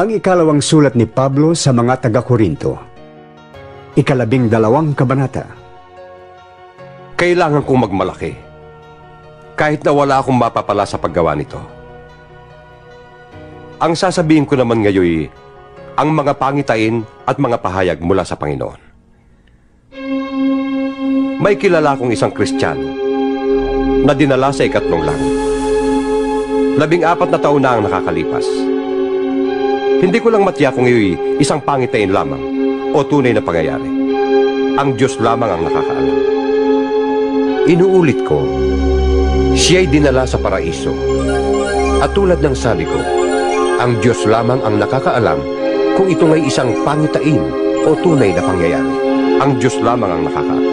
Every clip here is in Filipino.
Ang ikalawang sulat ni Pablo sa mga taga-Korinto. Ikalabing dalawang kabanata. Kailangan kong magmalaki. Kahit na wala akong mapapala sa paggawa nito. Ang sasabihin ko naman ngayon ang mga pangitain at mga pahayag mula sa Panginoon. May kilala akong isang Kristiyano na dinala sa ikatlong langit. Labing apat na taon na ang nakakalipas. Hindi ko lang matiyak kung iyo'y isang pangitain lamang o tunay na pangyayari. Ang Diyos lamang ang nakakaalam. Inuulit ko, siya'y dinala sa paraiso. At tulad ng sabi ko, ang Diyos lamang ang nakakaalam kung ito ngay isang pangitain o tunay na pangyayari. Ang Diyos lamang ang nakakaalam.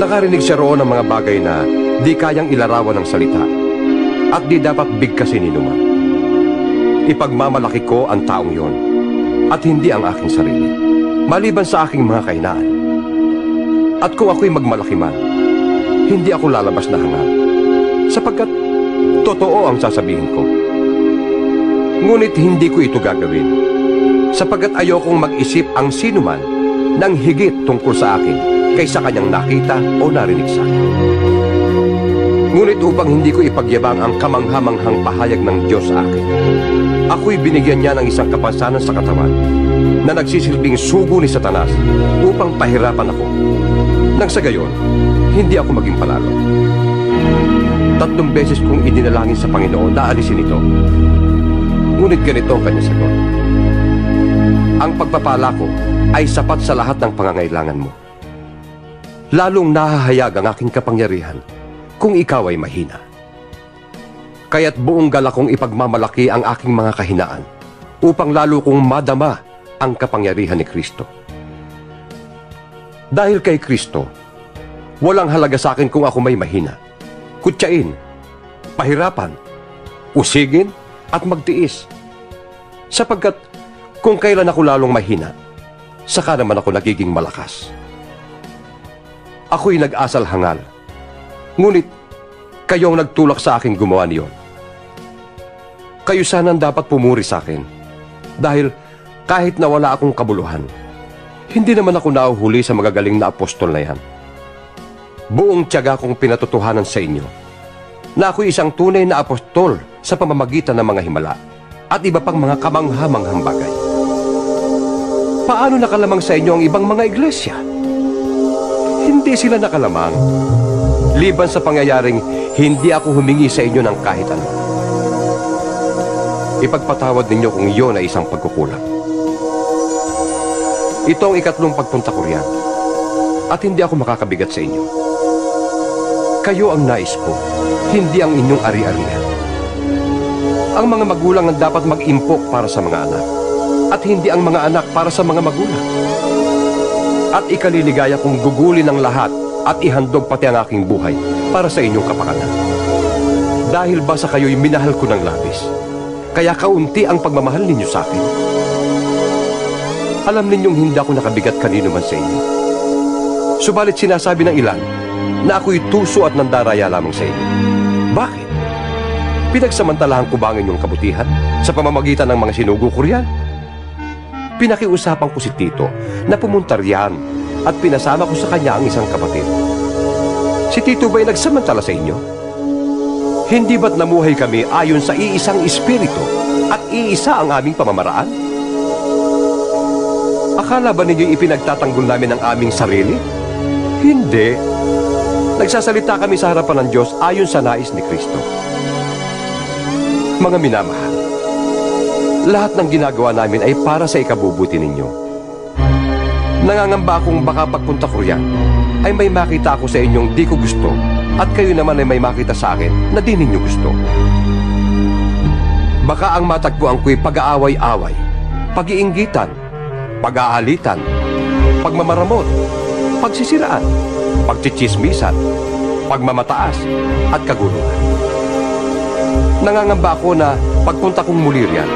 Nakarinig siya roon ng mga bagay na di kayang ilarawan ng salita at di dapat bigkasin ni naman. Ipagmamalaki ko ang taong yon at hindi ang aking sarili, maliban sa aking mga kahinaan. At kung ako'y magmalaki man, hindi ako lalabas na hangal. Sapagkat totoo ang sasabihin ko. Ngunit hindi ko ito gagawin. Sapagkat ayokong mag-isip ang sinuman ng higit tungkol sa akin kaysa kanyang nakita o narinig sa akin. Ngunit upang hindi ko ipagyabang ang kamanghamanghang pahayag ng Diyos sa akin, ako'y binigyan niya ng isang kapansanan sa katawan na nagsisilbing sugo ni Satanas upang pahirapan ako. Nang sa gayon, hindi ako maging palalo. Tatlong beses kong idinalangin sa Panginoon na alisin ito. Ngunit ganito ang kanyang sagot. Ang pagpapala ko ay sapat sa lahat ng pangangailangan mo. Lalong nahahayag ang aking kapangyarihan kung ikaw ay mahina. Kaya't buong galak kong ipagmamalaki ang aking mga kahinaan upang lalo kong madama ang kapangyarihan ni Kristo. Dahil kay Kristo, walang halaga sa akin kung ako may mahina, kutsain, pahirapan, usigin at magtiis. Sapagkat kung kailan ako lalong mahina, saka naman ako nagiging malakas. Ako'y nag-asal hangal, ngunit kayo ang nagtulak sa akin gumawa niyon. Kayo sana ang dapat pumuri sa akin dahil kahit na wala akong kabuluhan, hindi naman ako nahuhuli sa magagaling na apostol na yan. Buong tiyaga kong pinatotohanan sa inyo na ako isang tunay na apostol sa pamamagitan ng mga himala at iba pang mga kamanghamanghang bagay. Paano nakalamang sa inyo ang ibang mga iglesia? Hindi sila nakalamang. Liban sa pangyayaring hindi ako humingi sa inyo ng kahit ano. Ipagpatawad ninyo kung iyon ay isang pagkukulang. Ito ang ikatlong pagpunta ko riyan. At hindi ako makakabigat sa inyo. Kayo ang nais ko, hindi ang inyong ari-arian. Ang mga magulang ang dapat mag-impok para sa mga anak at hindi ang mga anak para sa mga magulang. At ikaliligaya kong gugulin ang lahat at ihandog pati ang aking buhay para sa inyong kapakanan. Dahil ba sa kayo'y minahal ko ng labis, kaya kaunti ang pagmamahal ninyo sa akin. Alam ninyong hindi ako nakabigat kanino man sa inyo. Subalit sinasabi ng ilan na ako'y tuso at nandaraya lamang sa inyo. Bakit? Pinagsamantalahan ko ba ang inyong kabutihan sa pamamagitan ng mga sinugo ko riyan? Pinakiusapan ko si Tito na pumunta riyan at pinasama ko sa kanya ang isang kapatid. Si Tito ba'y nagsamantala sa inyo? Hindi ba't namuhay kami ayon sa iisang espiritu at iisa ang aming pamamaraan? Akala ba ninyo ipinagtatanggol namin ang aming sarili? Hindi. Nagsasalita kami sa harapan ng Diyos ayon sa nais ni Kristo. Mga minamahal, lahat ng ginagawa namin ay para sa ikabubuti ninyo. Nangangamba akong baka pagpunta ko riyan ay may makita ako sa inyong di ko gusto at kayo naman ay may makita sa akin na di ninyo gusto. Baka ang matagpuan ko'y pag-aaway-away, pag-iinggitan, pag-aalitan, pagmamaramot, pagsisiraan, pagchichismisan, pagmamataas, at kaguluhan. Nangangamba ako na pagpunta kong muli riyan,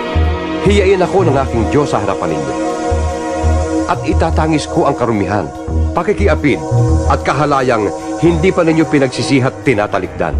hiyain ako ng aking Diyos sa harapan ninyo. At itatangis ko ang karumihan, pakikiapid, at kahalayang hindi pa ninyo pinagsisihat tinatalikdan.